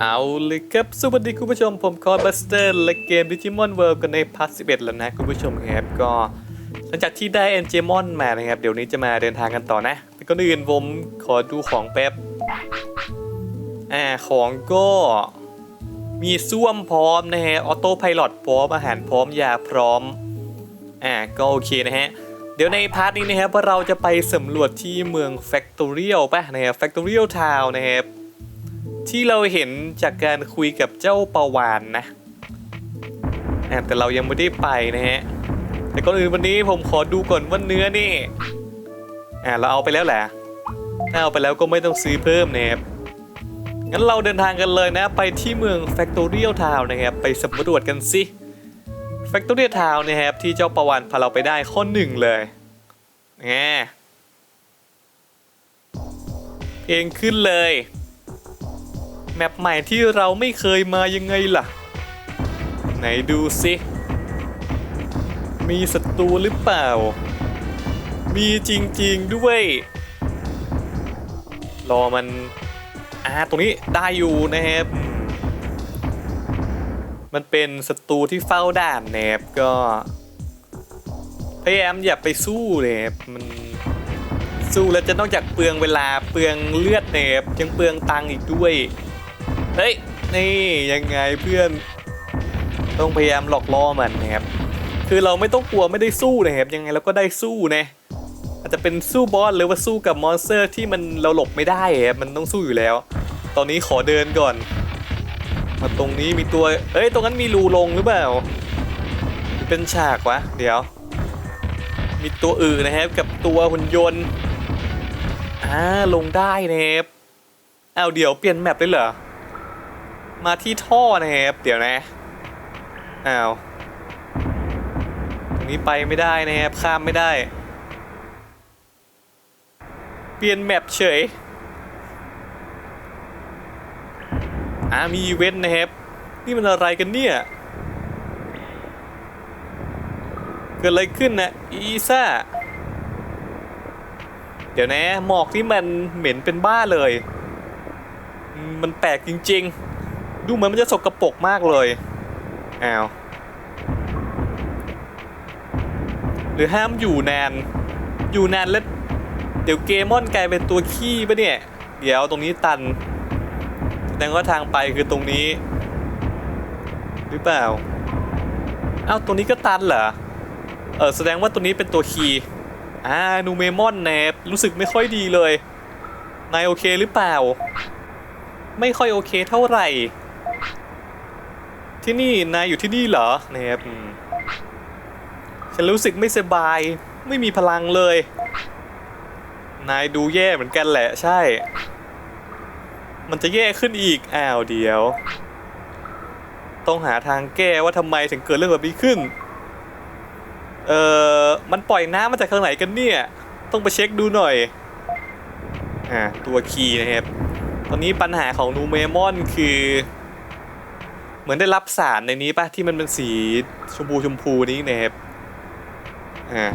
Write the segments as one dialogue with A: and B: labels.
A: เอาเลยครับ สวัสดีคุณผู้ชมผมคอร์บัสเตอร์และเกมดิจิมอนเวิร์กันในพาร์ท11แล้วนะคุณผู้ชมครับก็หลังจากที่ได้เอนเจมอนมานะครับ เดี๋ยวนี้จะมาเดินทางกันต่อนะแต่ก่อนอื่นผมขอดูของแป๊บอ่าของก็มีซ่วมพร้อมนะฮะ ออโต้พลอตพร้อม อาหารพร้อม ยาพร้อม อ่าก็โอเคนะฮะ เดี๋ยวในพาร์ทนี้นะครับเราจะไปสำรวจที่เมือง Factorial ป่ะนะครับ Factorial Town นะครับที่เราเห็นจากการคุยกับเจ้าปาวานนะอะแต่เรายังไม่ได้ไปนะฮะแต่ก่อนอื่นวันนี้ผมขอดูก่อนว่าเนื้อนี่อ่าเราเอาไปแล้วแหละถ้าเอาไปแล้วก็ไม่ต้องซื้อเพิ่มนะครับงั้นเราเดินทางกันเลยนะ ไปที่เมือง Factorial Town นะครับไปสำรวจกันสิ Factorial Town นะครับที่เจ้าปาวานพาเราไปได้ข้อหนึ่งเลยแหมเพลงขึ้นเลย แมปใหม่ที่เราไม่เคยมายังไงล่ะ ไหนดูสิ มีศัตรูหรือเปล่า มีจริงๆด้วย รอมันอ่าตรงนี้ได้อยู่นะครับ มันเป็นศัตรูที่เฝ้าด่านนบก็ พยายามอย่าไปสู้เลยครับมันสู้แล้วจะนอกจากเปลืองเวลาเปลืองเลือดเนบยังเปลืองตังค์อีกด้วย เฮ้ย นี่ยังไงเพื่อน ต้องพยายามหลอกล่อมันนะครับ คือเราไม่ต้องกลัวไม่ได้สู้นะครับ ยังไงเราก็ได้สู้นะอาจจะเป็นสู้บอสหรือว่าสู้กับมอนสเตอร์ที่มันเราหลบไม่ได้ครับมันต้องสู้อยู่แล้ว ตอนนี้ขอเดินก่อน มาตรงนี้มีตัว เอ้ย ตรงนั้นมีรูลงหรือเปล่า เป็นฉากวะ เดี๋ยว มีตัวอื่นนะครับ กับตัวหุ่นยนต์ อ่า ลงได้นะครับอ้าเดี๋ยวเปลี่ยนแมปได้เหรอ มาที่ท่อนะครับ เดี๋ยวนะอ้าวตรงนี้ไปไม่ได้นะครับ ข้ามไม่ได้ เปลี่ยนแมปเฉย อ่ามีอีเวนต์นะครับ นี่มันอะไรกันเนี่ย เกิดอะไรขึ้นนะอีซ่า เดี๋ยวนะ หมอกที่มันเหม็นเป็นบ้าเลย มันแปลกจริง ๆ ดูเหมือนมันจะสกรปรกมากเลย อ้าว หรือห้ามอยู่นาน อยู่นานแล้ว เดี๋ยวเกมอนกลายเป็นตัวขี้ปะเนี่ย เดี๋ยวตรงนี้ตัน ดงว่าทางไปคือตรงนี้ หรือเปล่าเอ้าตรงนี้ก็ตันเหรอ เออแสดงว่าตัวนี้เป็นตัวคีย์อ่านูเมมอนแนบรู้สึกไม่ค่อยดีเลยนายโอเคหรือเปล่า ไม่ค่อยโอเคเท่าไหร่ ที่นี่นายอยู่ที่นี่เหรอแนบฉันรู้สึกไม่สบาย ไม่มีพลังเลย นายดูแย่เหมือนกันแหละใช่ มันจะแย่ขึ้นอีกอ้าวเดียว ต้องหาทางแก้ว่าทำไมถึงเกิดเรื่องแบบนี้ขึ้น เอ่อ มันปล่อยน้ำมาจากข้างไหนกันเนี่ย ต้องไปเช็คดูหน่อย อ่า ตัวคีย์นะครับ ตอนนี้ปัญหาของนูเมมอนคือ เหมือนได้รับสารในนี้ปะที่มันเป็นสีชมพูชมพูนี้นะครับ อ่า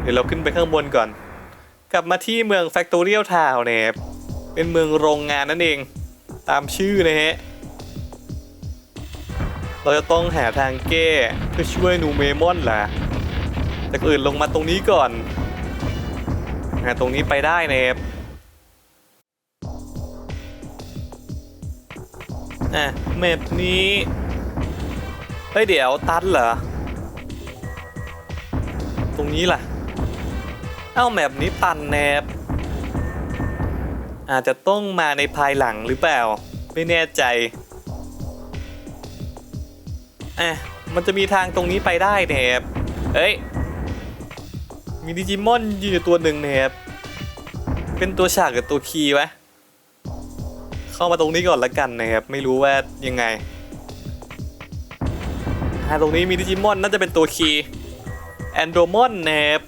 A: เดี๋ยวเราขึ้นไปข้างบนก่อน กลับมาที่เมือง Factorial Town นะครับ เป็นเมืองโรงงานนั่นเองตามชื่อนะฮะ เราจะต้องหาทางแก้เพื่อช่วยนูเมมอนล่ะ แต่อื่นลงมาตรงนี้ก่อนอ่าตรงนี้ไปได้นะครับอะเมปนี้ เฮ้ยเดี๋ยวตันเหรอ ตรงนี้ล่ะ เอ้าแมปนี้ตันแนบ อาจจะต้องมาในภายหลังหรือเปล่า ไม่แน่ใจอะมันจะมีทางตรงนี้ไปได้แนบเอ้ย มีดิจิมอนอยู่ตัวหนึ่งแนบเป็นตัวฉากกับตัวคีย์วะเข้ามาตรงนี้ก่อนละกันนะครับ ไม่รู้ว่ายังไงอ่าตรงนี้มีดิจิมอนน่าจะเป็นตัวคีย์แอนโดรมอนแนบ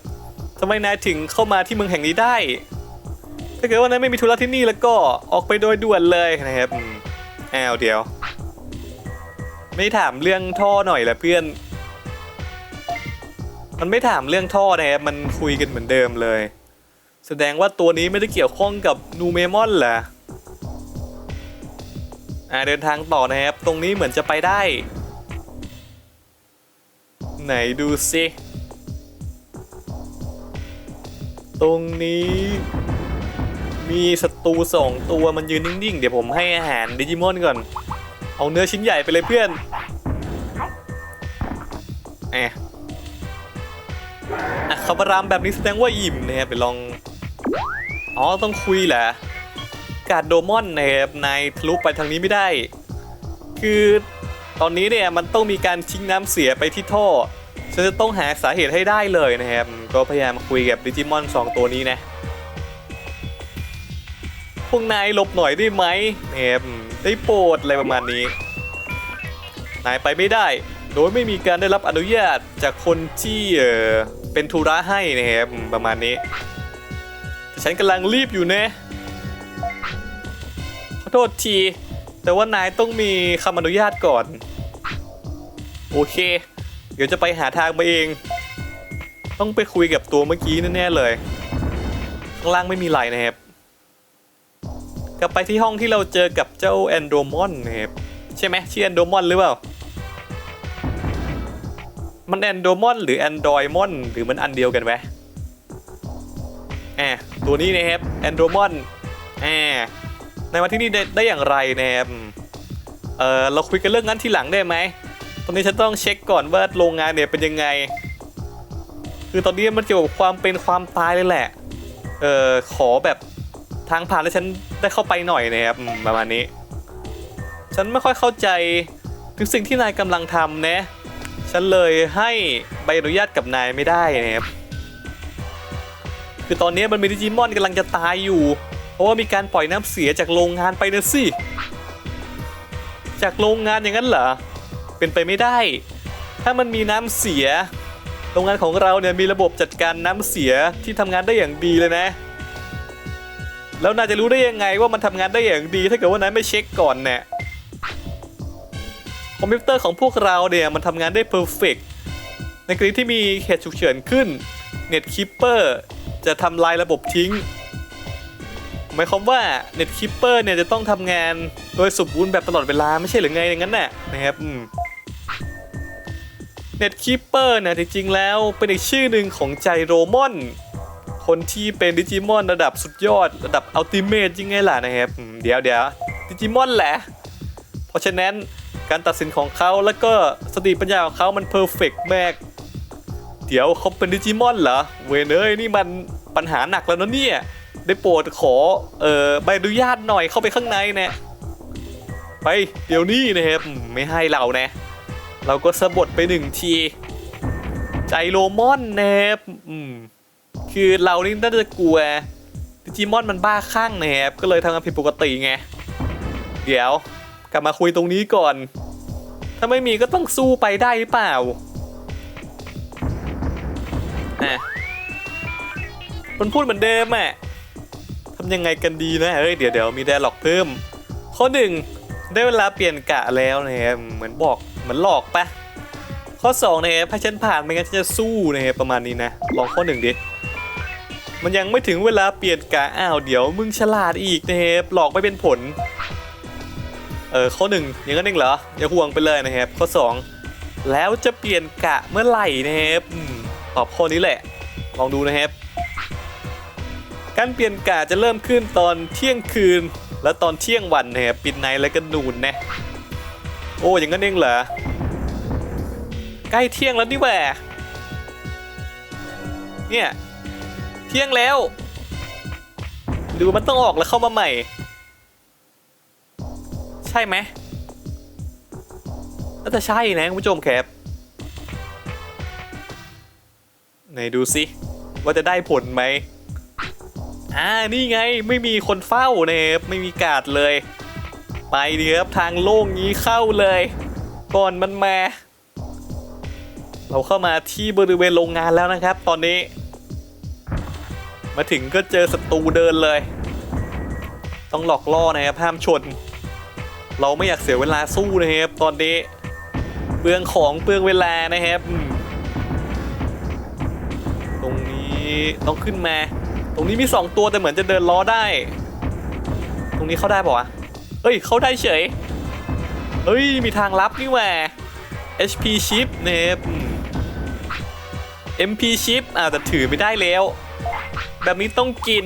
A: ทำไมนายถึงเข้ามาที่เมืองแห่งนี้ได้ ถ้าเกิดว่านายไม่มีธุระที่นี่แล้วก็ออกไปโดยด่วนเลยนะครับอืมอ้าวเดี๋ยว ไม่ถามเรื่องท่อหน่อยละเพื่อน มันไม่ถามเรื่องท่อนะครับมันคุยกันเหมือนเดิมเลย แสดงว่าตัวนี้ไม่ได้เกี่ยวข้องกับนูเมมอนเหรออ่าเดินทางต่อนะครับ ตรงนี้เหมือนจะไปได้ ไหนดูสิ ตรงนี้ มีศัตรูสองตัวมันยืนนิ่งๆ เดี๋ยวผมให้อาหารดิจิมอนก่อน เอาเนื้อชิ้นใหญ่ไปเลยเพื่อนแอะอะคำรามแบบนี้แสดงว่าอิ่มนะครับไปลอง อ๋อต้องคุยแหละ การโดมอนนะครับนายทะลุไปทางนี้ไม่ได้ คือตอนนี้เนี่ยมันต้องมีการทิ้งน้ำเสียไปที่ท่อฉันจะต้องหาสาเหตุให้ได้เลยนะครับ ก็พยายามคุยกับดิจิมอนสองตัวนี้นะ พวกนายหลบหน่อยได้ไหมนะครับได้โปรดอะไรประมาณนี้ นายไปไม่ได้ โดยไม่มีการได้รับอนุญาตจากคนที่เออเป็นธุระให้นะครับประมาณนี้แต่ฉันกำลังรีบอยู่นะขอโทษที แต่ว่านายต้องมีคำอนุญาตก่อน โอเค เดี๋ยวจะไปหาทางมาเอง ต้องไปคุยกับตัวเมื่อกี้แน่ๆเลย ข้างล่างไม่มีไรนะครับ กลับไปที่ห้องที่เราเจอกับเจ้าแอนโดมอนนะครับใช่ไหมชื่อแอนโดมอนหรือเปล่า มันแอนโดมอนหรือแอนดรอยมอนหรือมันอันเดียวกันไหมแอบตัวนี้นะครับแอนโดมอนแอบในวันที่นี่ได้ได้อย่างไรนะครับเออเราคุยกันเรื่องนั้นทีหลังได้ไหมตอนนี้ฉันต้องเช็คก่อนว่าโรงงานเนี่ยเป็นยังไง คือตอนนี้มันเกี่ยวกับความเป็นความตายเลยแหละ เออขอแบบ ทางผ่านแล้วฉันได้เข้าไปหน่อยนะครับประมาณนี้ ฉันไม่ค่อยเข้าใจถึงสิ่งที่นายกำลังทำนะ ฉันเลยให้ใบอนุญาตกับนายไม่ได้นะครับคือตอนนี้มันมีดิจิมอนกำลังจะตายอยู่ เพราะว่ามีการปล่อยน้ำเสียจากโรงงานไปนะสิ จากโรงงานอย่างนั้นเหรอ เป็นไปไม่ได้ ถ้ามันมีน้ำเสีย โรงงานของเราเนี่ยมีระบบจัดการน้ำเสียที่ทำงานได้อย่างดีเลยนะ แล้วนายจะรู้ได้ยังไงว่ามันทำงานได้อย่างดี ถ้าเกิดว่านายไม่เช็คก่อนเนี่ยคอมพิวเตอร์ของพวกเราเนี่ยมันทำงานได้เพอร์เฟกในกรณีที่มีเหตุฉุกเฉินขึ้น Net Keeper จะทำลายระบบทิ้งหมายความว่า Net Keeper เนี่ยจะต้องทำงานโดยสมบูรณ์แบบตลอดเวลาไม่ใช่หรือไงอย่างนั้นน่ะนะครับอืม Net Keeper เนี่ยจริงๆแล้วเป็นอีกชื่อหนึ่งของใจโรมอน คนที่เป็นดิจิมอนระดับสุดยอดระดับอัลติเมทยังไงล่ะนะครับเดี๋ยวเดี๋ยวดิจิมอนแหละ เพราะฉะนั้นการตัดสินของเขาแล้วก็สติปัญญาของเขามันเพอร์เฟกมากเดี๋ยวเขาเป็นดิจิมอนเหรอเวนเอ้ยนี่มันปัญหาหนักแล้วนะเนี่ยได้โปรดขอเอ่อใบอนุญาตหน่อยเข้าไปข้างในนะไปเดี๋ยวนี้นะครับไม่ให้เรานะเราก็สะบดไปหนึ่งที ใจโรมอนนะครับอืม คือเรานี่น่าจะกลัวดิจิมอนมันบ้าคลั่งนะครับก็เลยทำงานผิดปกติไง เดี๋ยว กลับมาคุยตรงนี้ก่อน ถ้าไม่มีก็ต้องสู้ไปได้หรือเปล่าอะมันพูดเหมือนเดิมอะทำยังไงกันดีนะเฮ้ยเดี๋ยวเดี๋ยวมีแดร์ล็อกเพิ่ม ข้อหนึ่งได้เวลาเปลี่ยนกะแล้วนะครับเหมือนบอกเหมือนหลอกปะข้อ2นะครับให้ฉันผ่านไม่งั้นฉันจะสู้นะครับประมาณนี้นะ ลองข้อหนึ่งดิ มันยังไม่ถึงเวลาเปลี่ยนกะอ้าวเดี๋ยวมึงฉลาดอีกนะครับหลอกไม่เป็นผล เออข้อหนึ่งอย่างนั้นเองเหรออย่าห่วงไปเลยนะครับข้อ 2 แล้วจะเปลี่ยนกะเมื่อไหร่นะครับตอบข้อนี้แหละ ลองดูนะครับการเปลี่ยนกะจะเริ่มขึ้นตอนเที่ยงคืน และตอนเที่ยงวันนะครับปิดไนแล้วก็นูนนะโอ้อย่างนั้นเองเหรอใกล้เที่ยงแล้วนี่แหวเนี่ย เที่ยงแล้ว หรือมันต้องออกแล้วเข้ามาใหม่ ใช่ไหมน่าจะใช่นะคุณผู้ชมครับไหนดูสิว่าจะได้ผลไหมอ่านี่ไงไม่มีคนเฝ้านะครับไม่มีกาดเลย ไปดีครับทางโล่งนี้เข้าเลย ก่อนมันมา เราเข้ามาที่บริเวณโรงงานแล้วนะครับ ตอนนี้ มาถึงก็เจอศัตรูเดินเลย ต้องหลอกล่อนะครับห้ามชน เราไม่อยากเสียเวลาสู้นะครับ ตอนนี้เปลืองของเปลืองเวลานะครับอืมนี้ต้องขึ้นมา ตรงนี้มี 2 ตัวแต่เหมือนจะเดินล้อได้ ตรงนี้เข้าได้ป่าวะเฮ้ยเข้าได้เฉยเฮ้ยมีทางลับนี่แหว่า HP chip เนบ MP chip อ่าแต่ถือไม่ได้แล้ว แบบนี้ต้องกิน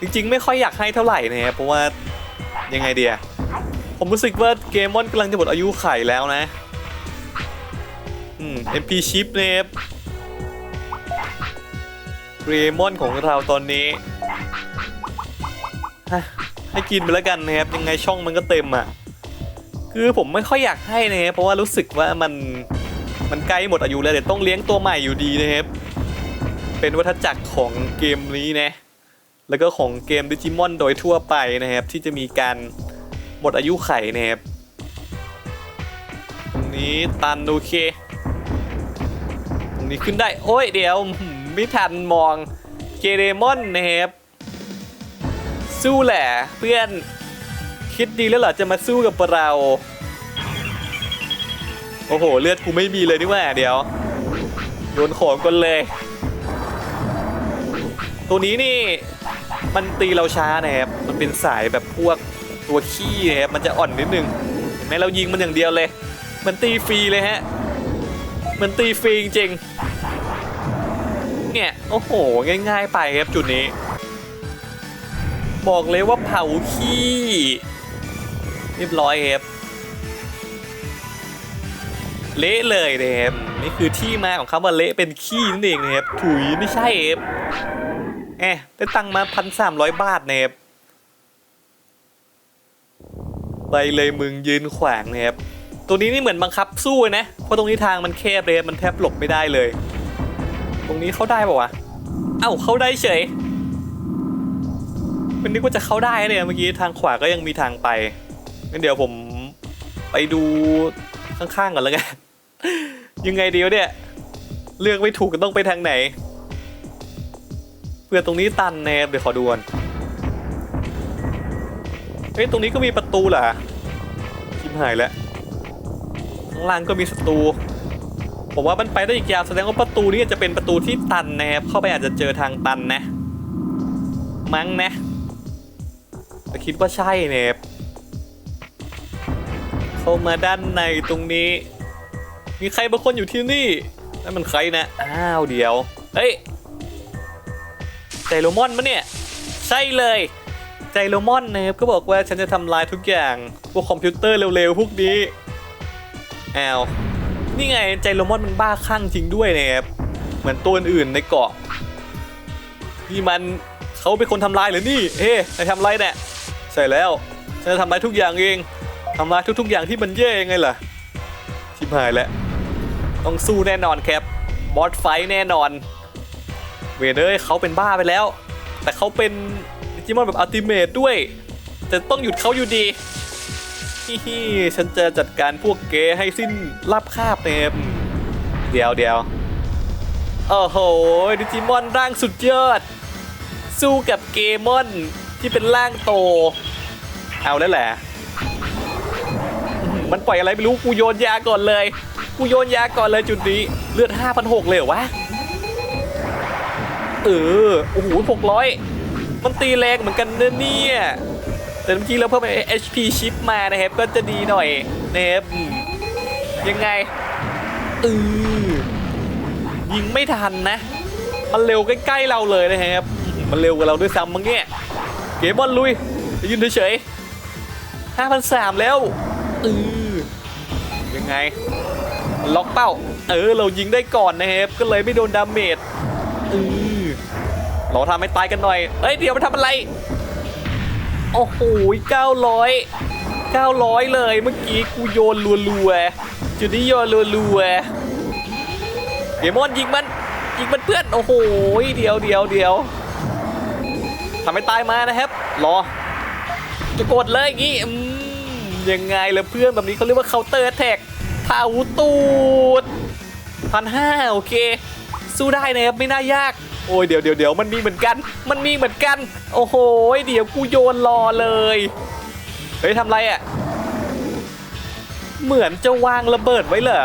A: จริงๆ ไม่ค่อยอยากให้เท่าไหร่นะครับเพราะว่ายังไงเดียผมรู้สึกว่าเกมมอนกำลังจะหมดอายุไขแล้วนะ อืม MP chip นะครับเกรมอนของเราตอนนี้ให้กินไปแล้วกันนะครับยังไงช่องมันก็เต็มอะ คือผมไม่ค่อยอยากให้นะครับเพราะว่ารู้สึกว่ามันมันใกล้หมดอายุแล้วเดี๋ยวต้องเลี้ยงตัวใหม่อยู่ดีนะครับ เป็นวัฏจักรของเกมนี้นะ แล้วก็ของเกมดิจิมอนโดยทั่วไปนะครับ ที่จะมีการหมดอายุไขนะครับตรงนี้ตันโอเค ตรงนี้ขึ้นได้ โอ้ยเดี๋ยวไม่ทันมองเกเรมอนนะครับสู้แหละเพื่อนคิดดีแล้วเหรอจะมาสู้กับเรา โอ้โห เลือดกูไม่มีเลยนี่หว่าเดี๋ยวโยนของกันเลย ตัวนี้นี่มันตีเราช้านะครับ มันเป็นสายแบบพวกตัวขี้นะครับ มันจะอ่อนนิดนึงเห็นไหมเรายิงมันอย่างเดียวเลย มันตีฟรีเลยฮะ มันตีฟรีจริงเนี่ย โอ้โห ง่ายๆไปครับจุดนี้ บอกเลยว่าเผาขี้เรียบร้อยครับเละเลยนะครับนี่คือที่มาของคำว่าเละเป็นขี้นั่นเองนะครับถุยไม่ใช่ครับ แอะได้ตังค์มาพันสามร้อยบาทเนบไปเลยมึงยืนขวางเนบตัวนี้นี่เหมือนบังคับสู้นะ เพราะตรงนี้ทางมันแคบเลยมันแทบหลบไม่ได้เลย ตรงนี้เข้าได้ป่าวะ เอ้าเข้าได้เฉย มันนึกว่าจะเข้าได้เนี่ยเมื่อกี้ทางขวาก็ยังมีทางไปงั้นเดี๋ยวผมไปดูข้างๆก่อนแล้วกัน ยังไงเดียวเนี่ย เลือกไม่ถูกก็ต้องไปทางไหน พื่อตรงนี้ตันแนบเดี๋ยวขอดูก่อนเฮ้ยตรงนี้ก็มีประตูเหรอชิมหายแล้วข้างล่างก็มีศัตรูผมว่ามันไปได้อีกยาวแสดงว่าประตูนี้จะเป็นประตูที่ตันนะครับเข้าไปอาจจะเจอทางตันนะ มั้งนะแต่คิดว่าใช่เนบเข้ามาด้านในตรงนี้ มีใครบางคนอยู่ที่นี่นั่นมันใครนะอ้าวเดี๋ยวเฮ้ย จโรมอนมะเนี่ย ใช่เลยใจโรมอนนะครับก็บอกว่าฉันจะทำลายทุกอย่าง พวกคอมพิวเตอร์เร็วๆ พวกนี้แอ้าวนี่ไงใจโรมอนมันบ้าคลั่งจริงด้วยนะครับเหมือนตัวอื่นในเกาะนี่มันเขาเป็นคนทำลายหรือนี่เฮ้ไอทำไรเนี่ยใช่แล้วฉันจะทำลายทุกอย่างเองทำลายทุกๆอย่างที่มันแย่ยังไงล่ะชิบหายแล้วต้องสู้แน่นอนครับบอสไฟแน่นอน เวเดอร์เขาเป็นบ้าไปแล้ว แต่เขาเป็นดิจิมอนแบบอัลติเมทด้วย แต่ต้องหยุดเขาอยู่ดีฮิฮิฉันจะจัดการพวกเกให้สิ้นราบคาบเต็มเดียวเดียวโอ้โหดิจิมอนร่างสุดยอด สู้กับเกมอนที่เป็นร่างโต เอาแล้วแหละมันปล่อยอะไรไม่รู้กูโยนยาก่อนเลย กูโยนยาก่อนเลยจุดนี้ เลือด 5,600 เลยเหรอวะ เออ โอ้โหหกร้อยมันตีแรงเหมือนกันนะเนี่ย แต่เมื่อกี้เราเพิ่ม HP ชิปมานะครับ ก็จะดีหน่อยนะครับยังไงเออยิงไม่ทันนะ มันเร็วใกล้ๆเราเลยนะครับ มันเร็วกว่าเราด้วยซ้ำมั้งเนี่ยเกมบอลลุยยืนเฉยๆ5,300แล้วเออยังไง ล็อกเป้า เออ เรายิงได้ก่อนนะครับ ก็เลยไม่โดนดาเมจเออ เราทำให้ตายกันหน่อยเฮ้ยเดี๋ยวมาทำอะไร โอ้โหเก้าร้อยเก้าร้อยเลยเมื่อกี้กูโยนรัวๆจุดนี้โยนรัวๆเดมอนยิงมันยิงมันเพื่อนโอ้โหเดี๋ยวเดี๋ยวเดี๋ยวทำให้ตายมานะครับ รอ จะกดเลยอย่างงี้ยังไงล่ะเพื่อนแบบนี้เขาเรียกว่าเคาน์เตอร์แท็กเผาตูดพันห้าโอเค สู้ได้นะครับไม่น่ายาก โอ้ยเดี๋ยวเดี๋ยวเดี๋ยวมันมีเหมือนกัน มันมีเหมือนกัน โอ้โหเดี๋ยวกูโยนรอเลยเฮ้ยทำไรอะ่ะเหมือนจะวางระเบิดไว้เหรอ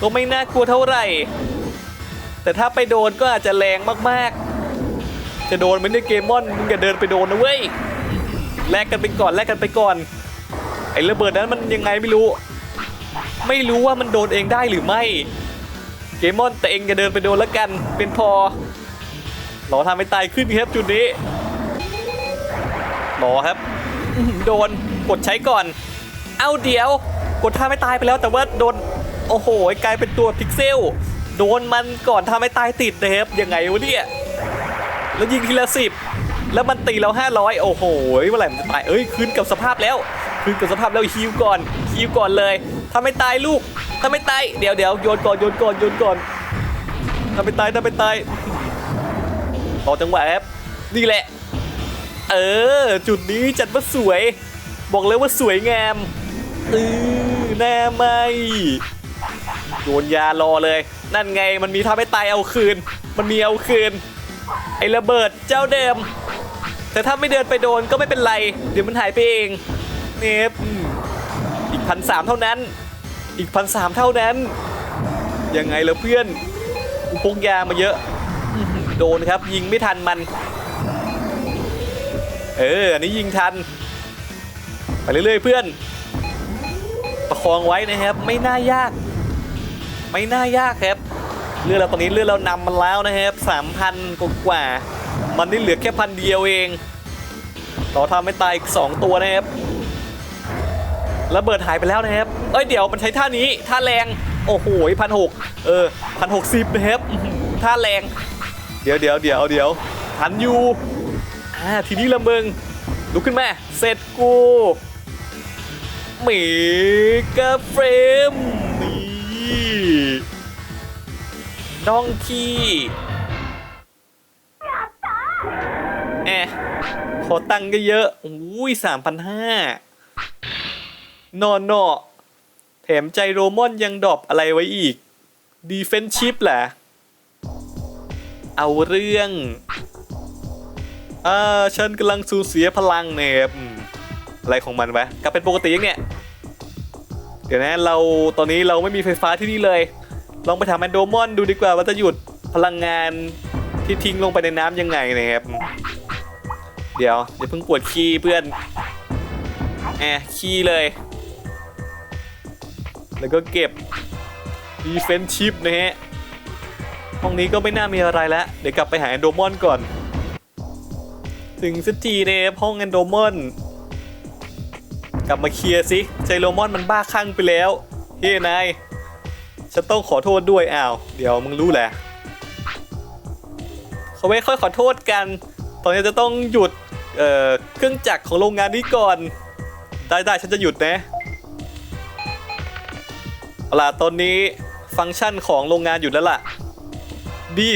A: ก็ไม่น่ากลัวเท่าไหร่ แต่ถ้าไปโดนก็อาจจะแรงมากๆ จะโดนไหมในยเกมมอนมึงอย่าเดินไปโดนนะเว้ยแลกกันไปก่อนแลกกันไปก่อนไอ้ระเบิดนั้นมันยังไงไม่รู้ ไม่รู้ว่ามันโดนเองได้หรือไม่ เกมมอนแต่เองอย่าเดินไปโดนแล้วกัน เป็นพอหรอทำให้ตายขึ้นครับจุดนี้หรอครับ โดนกดใช้ก่อน เอาเดี๋ยว กดท่าไม่ตายไปแล้วแต่ว่าโดน โอ้โหกลายเป็นตัวพิกเซล โดนมันก่อนทำให้ตายติดนะครับยังไงวะเนี่ยแล้วยิงทีละสิบแล้วมันตีเราห้าร้อยโอ้โหเมื่อไหร่มันจะตายเอ้ย คืนกับสภาพแล้ว คืนกับสภาพแล้วฮิวก่อนฮิวก่อนเลยถ้าไม่ตายลูกถ้าไม่ตายเดี๋ยวเดี๋ยวโยนก่อนโยนก่อนโยนก่อนถ้าไม่ตายถ้าไม่ตายรอจังหวะครับนี่แหละ เออ จุดนี้จัดว่าสวย บอกเลยว่าสวยงามเออหน้าไหมโยนยารอเลย นั่นไงมันมีทำให้ตายเอาคืน มันมีเอาคืน ไอ้ระเบิดเจ้าเดิม แต่ถ้าไม่เดินไปโดนก็ไม่เป็นไร เดี๋ยวมันหายไปเอง เนฟอีกพันสามเท่านั้น อีกพันสามเท่านั้น ยังไงล่ะเพื่อนพกยามาเยอะ โดนครับยิงไม่ทันมัน เอออันนี้ยิงทัน ไปเรื่อยๆเพื่อน ประคองไว้นะครับ ไม่น่ายาก ไม่น่ายากครับเรือเราตอนนี้เรือเรานำมันแล้วนะครับสามพันกว่ามันนี่เหลือแค่พันเดียวเองเราทำให้ตายอีกสองตัวนะครับ ระเบิดหายไปแล้วนะครับ เอ้ยเดี๋ยวมันใช้ท่านี้ท่าแรง โอ้โหพันหกเออพันหกสิบนะครับท่าแรง เดี๋ยวเดี๋ยวเดี๋ยวเดี๋ยวทันอยู่อ่าทีนี้ละมึงลุกขึ้นมาเสร็จกูเมกาเฟรมนี่น้องขี้แอะขอตังค์ก็เยอะอุ้ยสามพันห้า นอนเนาะแถมใจโรมอนยังดรอปอะไรไว้อีกดีเฟนชิพแหละ เอาเรื่องอ่าฉันกำลังสูญเสียพลังเนี่ยอะไรของมันวะกลับเป็นปกติยังเนี่ย เดี๋ยวนะเราตอนนี้เราไม่มีไฟฟ้าที่นี่เลย ลองไปถามแอนโดมอนดูดีกว่าว่าจะหยุดพลังงานที่ทิ้งลงไปในน้ำยังไงนะครับ เดี๋ยวอย่าเพิ่งปวดขี้เพื่อนแอบขี้เลย แล้วก็เก็บ defensive นะฮะ ห้องนี้ก็ไม่น่ามีอะไรแล้ว เดี๋ยวกลับไปหาแอนโดมอนก่อน ถึงสักทีนะครับห้องแอนโดมอน กลับมาเคลียร์สิใจโรมอนมันบ้าคลั่งไปแล้ว เฮ้นายฉันต้องขอโทษด้วยอ้าว เดี๋ยวมึงรู้แหละเขาไม่ค่อยขอโทษกัน ตอนนี้จะต้องหยุด เอ่อ เครื่องจักรของโรงงานนี้ก่อน ได้ได้ฉันจะหยุดนะ ล่ะตอนนี้ฟังก์ชันของโรงงานหยุดแล้วล่ะ ดี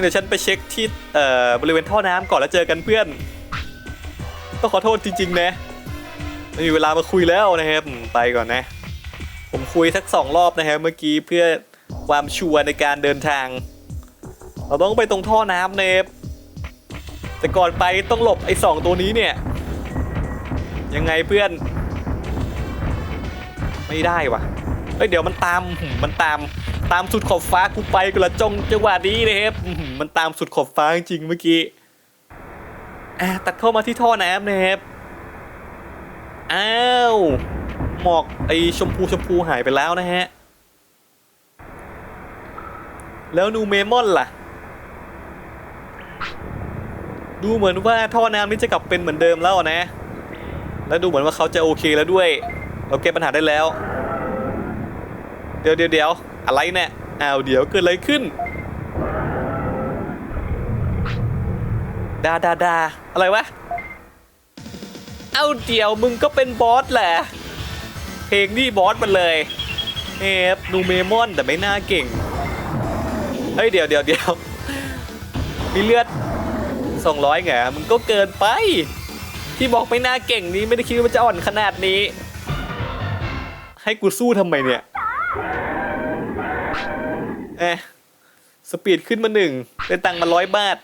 A: เดี๋ยวฉันไปเช็คที่เอ่อบริเวณท่อน้ำก่อนแล้วเจอกันเพื่อน ต้องขอโทษจริงๆนะไม่มีเวลามาคุยแล้วนะครับไปก่อนนะ ผมคุยสักสองรอบนะครับเมื่อกี้เพื่อความชัวร์ในการเดินทาง เราต้องไปตรงท่อน้ำเนฟแต่ก่อนไปต้องหลบไอ้สองตัวนี้เนี่ย ยังไงเพื่อน ไม่ได้วะ เฮ้ยเดี๋ยวมันตามมันตามตามสุดขอบฟ้ากูไปกูละจงจังหวะนี้นะครับมันตามสุดขอบฟ้าจริงเมื่อกี้อะตัดเข้ามาที่ท่อน้ำนะครับอ้าวหมอกไอชมพูชมพูหายไปแล้วนะฮะแล้วนูเมมอนล่ะ ดูเหมือนว่าท่อน้ำนี้จะกลับเป็นเหมือนเดิมแล้วนะ แล้วดูเหมือนว่าเขาจะโอเคแล้วด้วย เราแก้ปัญหาได้แล้ว เดี๋ยวเดี๋ยวเดี๋ยวอะไรเนี่ยอ้าวเดี๋ยวเกิดอะไรขึ้นดาดาดาอะไรวะ เอาเดี๋ยวมึงก็เป็นบอสแหละ เพลงนี่บอสมันเลยเอฟนูเมมอนแต่ไม่น่าเก่ง เฮ้ยเดี๋ยวเดี๋ยวเดี๋ยวมีเลือด200ไงมึงก็เกินไป ที่บอกไม่น่าเก่งนี้ไม่ได้คิดว่าจะอ่อนขนาดนี้ ให้กูสู้ทำไมเนี่ย เอะสปีดขึ้นมาหนึ่งได้ตังค์มาร้อยบาท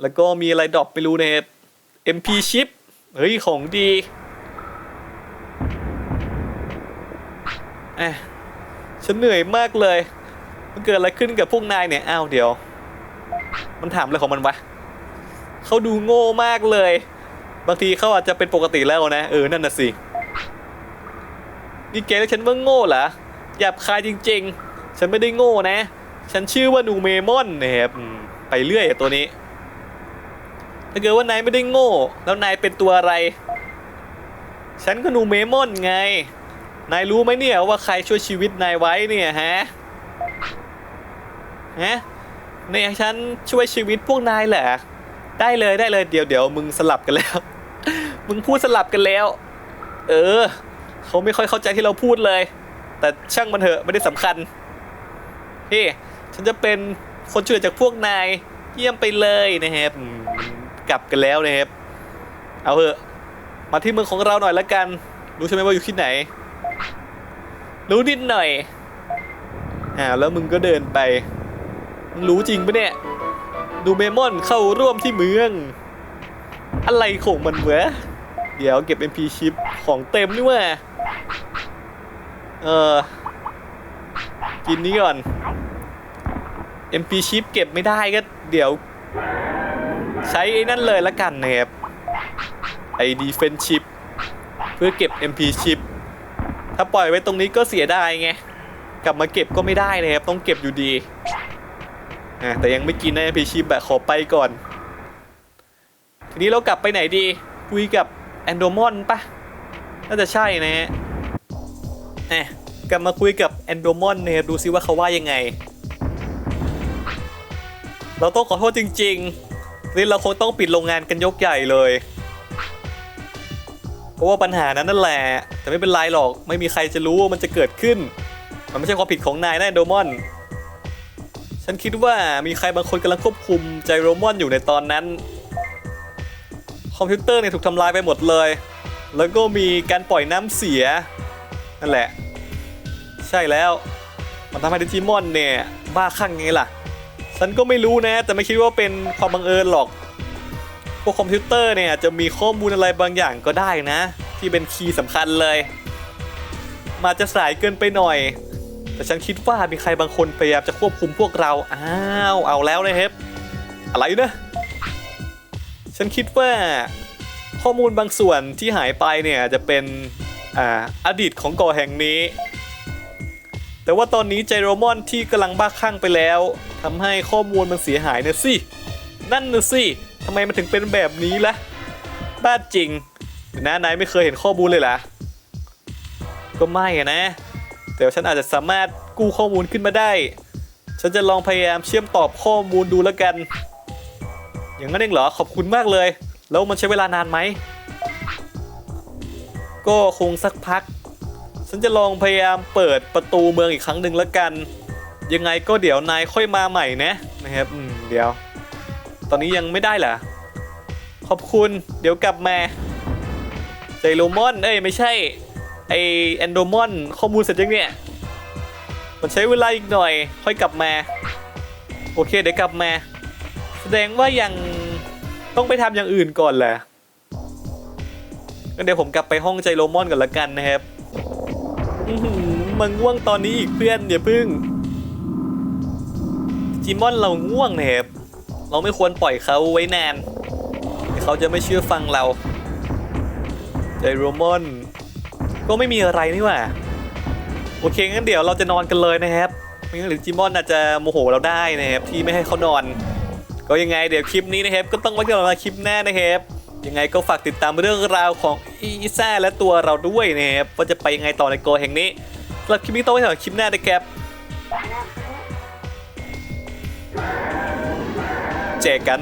A: แล้วก็มีอะไรดรอปไม่รู้นะครับ MP chip เฮ้ย ของดีเอะฉันเหนื่อยมากเลย มันเกิดอะไรขึ้นกับพวกนายเนี่ย อ้าวเดี๋ยว มันถามอะไรของมันวะเขาดูโง่มากเลย บางทีเขาอาจจะเป็นปกติแล้วนะ เออ นั่นน่ะสิ นี่แกเรียกฉันว่าโง่เหรอหยาบคายจริง ๆ ฉันไม่ได้โง่นะ ฉันชื่อว่านูเมมอนนะครับไปเรื่อยตัวนี้ ถ้าเกิดว่านายไม่ได้โง่ แล้วนายเป็นตัวอะไร ฉันก็นูเมมอนไง นายรู้ไหมเนี่ยว่าใครช่วยชีวิตนายไว้เนี่ยฮะ ฮะเนี่ยฉันช่วยชีวิตพวกนายแหละ ได้เลยได้เลยเดี๋ยวเดี๋ยวมึงสลับกันแล้ว มึงพูดสลับกันแล้ว เออ เขาไม่ค่อยเข้าใจที่เราพูดเลย แต่ช่างมันเถอะไม่ได้สำคัญ เฮ้ฉันจะเป็นคนช่วยจากพวกนายเยี่ยมไปเลยนะครับกลับกันแล้วนะครับเอาเถอะมาที่เมืองของเราหน่อยละกัน รู้ใช่ไหมว่าอยู่ที่ไหน รู้นิดหน่อยอ่าแล้วมึงก็เดินไป รู้จริงปะเนี่ย ดูเมมอนเข้าร่วมที่เมือง อะไรของมันเวะเดี๋ยวเก็บ MP ชิปของเต็มนี่ว่าเออ กินนี้ก่อน MP ชิปเก็บไม่ได้ก็เดี๋ยว ใช้ไอ้นั่นเลยละกันนะครับไอ้ Defense Chip เพื่อเก็บ MP ชิปถ้าปล่อยไว้ตรงนี้ก็เสียดายไง กลับมาเก็บก็ไม่ได้นะครับ ต้องเก็บอยู่ดีอะแต่ยังไม่กินนะ MP ชิปแบบขอไปก่อน ทีนี้เรากลับไปไหนดี คุยกับแอนโดมอนปะน่าจะใช่นะฮะแะกลับมาคุยกับ แอนโดมอนเนี่ยดูซิว่าเขาว่ายังไง เราต้องขอโทษจริงๆนี่เราคงต้องปิดโรงงานกันยกใหญ่เลย เพราะว่าปัญหานั้นนั่นแหละ แต่ไม่เป็นไรหรอก ไม่มีใครจะรู้ว่ามันจะเกิดขึ้น มันไม่ใช่ความผิดของนายนะแอนโดมอน ฉันคิดว่ามีใครบางคนกำลังควบคุมใจโรมอนอยู่ในตอนนั้น คอมพิวเตอร์เนี่ยถูกทำลายไปหมดเลย แล้วก็มีการปล่อยน้ำเสียนั่นแหละ ช่แล้ว มันทำให้ดิจิมอนเนี่ยบ้าคลั่งไงล่ะ ฉันก็ไม่รู้นะ แต่ไม่คิดว่าเป็นความบังเอิญหรอก พวกคอมพิวเตอร์เนี่ยจะมีข้อมูลอะไรบางอย่างก็ได้นะ ที่เป็นคีย์สำคัญเลย มาจะสายเกินไปหน่อย แต่ฉันคิดว่ามีใครบางคนพยายามจะควบคุมพวกเรา อ้าว เอาแล้วนะครับอะไรนะ ฉันคิดว่าข้อมูลบางส่วนที่หายไปเนี่ยจะเป็นอ่าอดีตของเกาะแห่งนี้ แต่ว่าตอนนี้ไจโรมอนที่กำลังบ้าคลั่งไปแล้วทำให้ข้อมูลมันเสียหายนะสิ นั่นนะสิทำไมมันถึงเป็นแบบนี้ล่ะ บ้าจริงนะนายไม่เคยเห็นข้อมูลเลยล่ะ ก็ไม่อะนะ แต่ว่าฉันอาจจะสามารถกู้ข้อมูลขึ้นมาได้ ฉันจะลองพยายามเชื่อมตอบข้อมูลดูแล้วกัน อย่างนั้นเองเหรอ ขอบคุณมากเลย แล้วมันใช้เวลานานไหม ก็คงสักพัก ฉันจะลองพยายามเปิดประตูเมืองอีกครั้งหนึ่งแล้วกัน ยังไงก็เดี๋ยวนายค่อยมาใหม่นะนะครับอืมเดี๋ยว ตอนนี้ยังไม่ได้เหรอขอบคุณเดี๋ยวกลับมาใจโรมอนเอ้ยไม่ใช่ไอแอนโดมอนข้อมูลเสร็จยังเนี่ยมันใช้เวลาอีกหน่อย ค่อยกลับมา โอเคเดี๋ยวกลับมา แสดงว่ายังต้องไปทำอย่างอื่นก่อนแหละงั้นเดี๋ยวผมกลับไปห้องใจโรมอนก่อนละกันนะครับ มันง่วงตอนนี้อีกเพื่อนอย่าพึ่ง จิมอนเราง่วงนะครับเราไม่ควรปล่อยเขาไว้นานเขาจะไม่เชื่อฟังเราใจโรมอน ก็ไม่มีอะไรนี่หว่า โอเคงั้นเดี๋ยวเราจะนอนกันเลยนะครับไม่งั้นหรือจิมอนอาจจะโมโหเราได้นะครับที่ไม่ให้เขานอน ก็ยังไงเดี๋ยวคลิปนี้นะครับ ก็ต้องไว้ที่เรามาคลิปหน้านะครับ ยังไงก็ฝากติดตามเรื่องราวของอีซ่าและตัวเราด้วยนะครับว่าจะไปยังไงต่อในโกแห่งนี้สำหรับคลิปนี้ต้องไว้สำหรับคลิปหน้านะครับเจอกัน